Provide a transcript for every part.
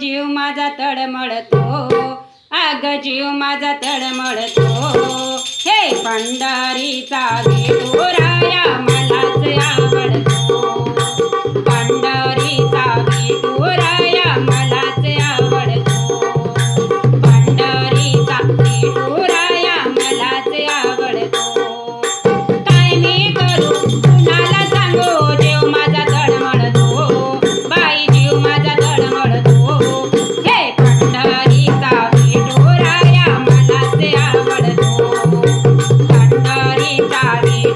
जीव माझा तडमळतो आग जीव माझा तडमळतो हे पंढारीचा विठुराया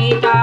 Sita